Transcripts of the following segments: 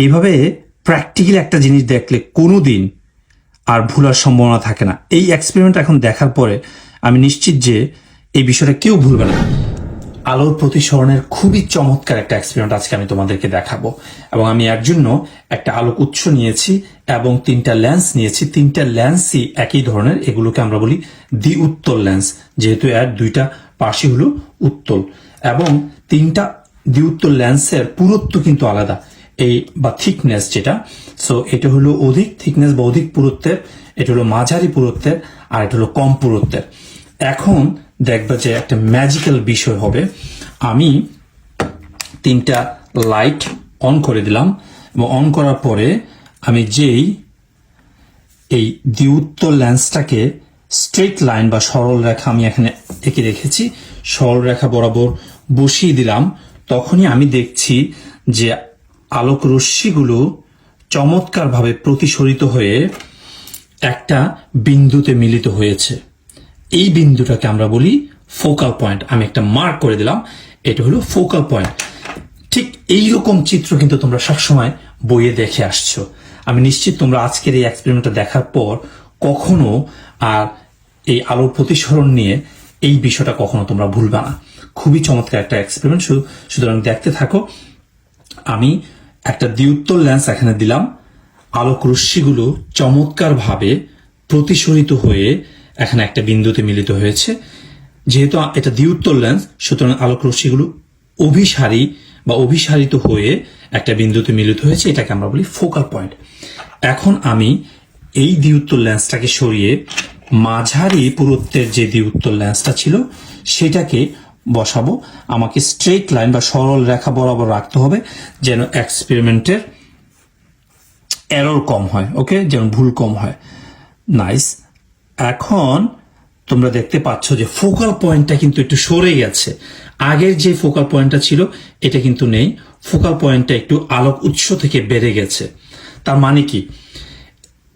এইভাবে প্র্যাকটিক্যাল একটা জিনিস দেখলে কোনো দিন আর ভুলার সম্ভাবনা থাকে না। এই এক্সপেরিমেন্ট এখন দেখার পরে আমি নিশ্চিত যে এই বিষয়টা কেউ ভুলবে না। আলোর প্রতিসরণের খুবই চমৎকার একটা এক্সপেরিমেন্ট আজকে আমি তোমাদেরকে দেখাবো। এবং আমি এর জন্য একটা আলোক উৎস নিয়েছি এবং তিনটা লেন্স নিয়েছি। তিনটা লেন্সই একই ধরনের, এগুলোকে আমরা বলি দ্বি উত্তল লেন্স যেহেতু এর দুইটা পাশই হলো উত্তল। এবং তিনটা দ্বি উত্তল লেন্সের পুরুত্ব কিন্তু আলাদা। এই বা থিকনেস যেটা সো এটা হলো অধিক থিকনেস বা অধিক পুরুত্বের, এটা হলো মাঝারি পুরুত্বের, আর এটা হলো কম পুরুত্বের। এখন দেখবে যে একটা ম্যাজিক্যাল বিষয় হবে। আমি তিনটা লাইট অন করে দিলাম, এবং অন করার পরে আমি যেই এই দ্বিউত্তর লেন্সটাকে স্ট্রেট লাইন বা সরল রেখা আমি এখানে এঁকে রেখেছি, সরল রেখা বরাবর বসিয়ে দিলাম, তখনই আমি দেখছি যে আলোক রশ্মিগুলো চমৎকারভাবে প্রতিসরিত হয়ে একটা বিন্দুতে মিলিত হয়েছে। এই বিন্দুটাকে আমরা বলি ফোকাল পয়েন্ট আমি একটা মার্ক করে দিলাম। এটা হলো ফোকাল পয়েন্ট ঠিক এই রকম চিত্র কিন্তু তোমরা সবসময় বইয়ে দেখে আসছো। আমি নিশ্চিত তোমরা আজকের এই এক্সপেরিমেন্টটা দেখার পর কখনো আর এই আলোর প্রতিসরণ নিয়ে এই বিষয়টা কখনো তোমরা ভুলবে না। খুবই চমৎকার একটা এক্সপেরিমেন্ট সুতরাং দেখতে থাকো। আমি একটা দ্বিউত্তর লেন্স এখানে দিলাম। আলোক রশ্মিগুলো চমৎকারভাবে প্রতিসরিত হয়ে এখানে একটা বিন্দুতে মিলিত হয়েছে। যেহেতু এটা দ্বিউত্তর লেন্স সুতরাং আলোক রশ্মিগুলো অভিসারী বা অভিসারিত হয়ে একটা বিন্দুতে মিলিত হয়েছে, এটাকে আমরা বলি ফোকাল পয়েন্ট এখন আমি এই দ্বিউত্তর লেন্সটাকে সরিয়ে মাঝারি পুরুত্বের যে দ্বিউত্তর লেন্সটা ছিল, সেটাকে বসাবো। আমাকে স্ট্রেট লাইন বা সরল রেখা বরাবর রাখতে হবে যেন এক্সপেরিমেন্টের এরর কম হয় ওকে যেন ভুল কম হয়। নাইস এখন তোমরা দেখতে পাচ্ছ যে ফোকাল পয়েন্টটা কিন্তু একটু সরে গেছে আগের যে ফোকাল পয়েন্টটা ছিল, এটা কিন্তু নেই। ফোকাল পয়েন্টটা একটু আলোক উৎস থেকে বেড়ে গেছে। তার মানে কি?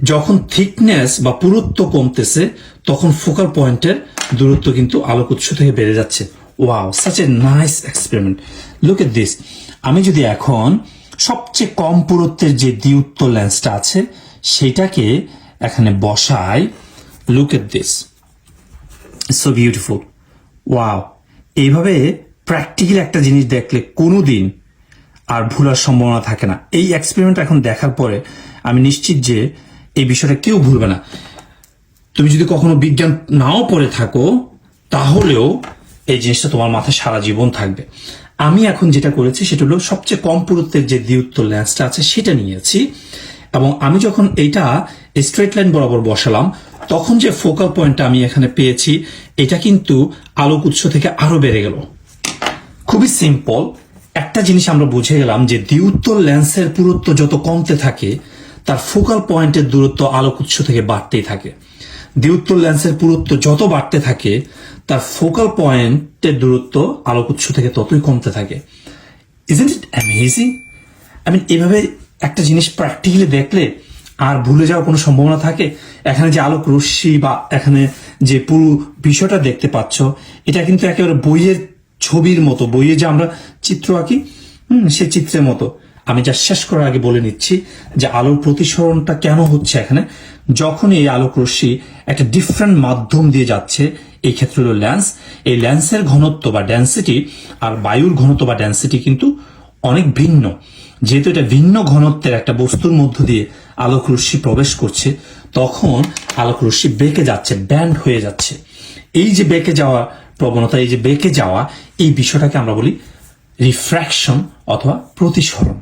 যখন থিকনেস বা পুরুত্ব কমতেছে, তখন ফোকাল পয়েন্টের দূরত্ব কিন্তু আলোক উৎস থেকে বেড়ে যাচ্ছে। Wow such a nice experiment look at this আমি যদি এখন সবচেয়ে কম পুরুত্বের যে দ্বিউত্তর লেন্সটা আছে, সেটাকে এখানে বসাই। Look at this so beautiful wow এইভাবে প্র্যাকটিক্যাল একটা জিনিস দেখলে কোনো দিন আর ভুলার সম্ভাবনা থাকে না। এই এক্সপেরিমেন্ট এখন দেখার পরে আমি নিশ্চিত যে এই বিষয়টা কেউ ভুলবে না। তুমি যদি কখনো বিজ্ঞান নাও পড়ে থাকো, তাহলেও এই জিনিসটা তোমার মাথায় সারা জীবন থাকবে। আমি এখন যেটা করেছি, সেটা হলো সবচেয়ে কম পুরুত্বের যে দ্বিউত্তর লেন্সটা আছে, সেটা নিয়েছি। এবং আমি যখন এইটা স্ট্রেট লাইন বরাবর বসালাম, তখন যে ফোকাল পয়েন্টটা আমি এখানে পেয়েছি, এটা কিন্তু আলোক উৎস থেকে আরও বেড়ে গেল। খুবই সিম্পল একটা জিনিস আমরা বুঝে গেলাম যে দ্বিউত্তর লেন্সের পুরুত্ব যত কমতে থাকে, তার ফোকাল পয়েন্টের দূরত্ব আলোক উৎস থেকে বাড়তেই থাকে। দ্বিউত্তর লেন্সের পুরুত্ব যত বাড়তে থাকে তার ফোকাল পয়েন্টের দূরত্ব আলোক উৎস থেকে ততই কমতে থাকে। Isn't it amazing I mean এভাবে একটা জিনিস প্র্যাকটিক্যালি দেখলে আর ভুলে যাওয়ার কোনো সম্ভাবনা থাকে? এখানে যে আলোক রশ্মি বা এখানে যে পুরো বিষয়টা দেখতে পাচ্ছ, এটা কিন্তু একেবারে বইয়ের ছবির মতো, বইয়ে যে আমরা চিত্র আঁকি, হুম সে চিত্রের মতো। আমি যা শেষ করার আগে বলে নিচ্ছি যে আলোর প্রতিসরণটা কেন হচ্ছে এখানে? যখন এই আলোক রশ্মি একটা ডিফারেন্ট মাধ্যম দিয়ে যাচ্ছে, এই ক্ষেত্রে হলো ল্যান্স এই ল্যান্সের ঘনত্ব বা ডেন্সিটি আর বায়ুর ঘনত্ব বা ডেন্সিটি কিন্তু অনেক ভিন্ন। যেহেতু এটা ভিন্ন ঘনত্বের একটা বস্তুর মধ্য দিয়ে আলোক রশ্মি প্রবেশ করছে, তখন আলোক রশ্মি বেঁকে যাচ্ছে ব্যান্ড হয়ে যাচ্ছে। এই যে বেঁকে যাওয়া প্রবণতা, এই যে বেঁকে যাওয়া, এই বিষয়টাকে আমরা বলি রিফ্র্যাকশন অথবা প্রতিসরণ।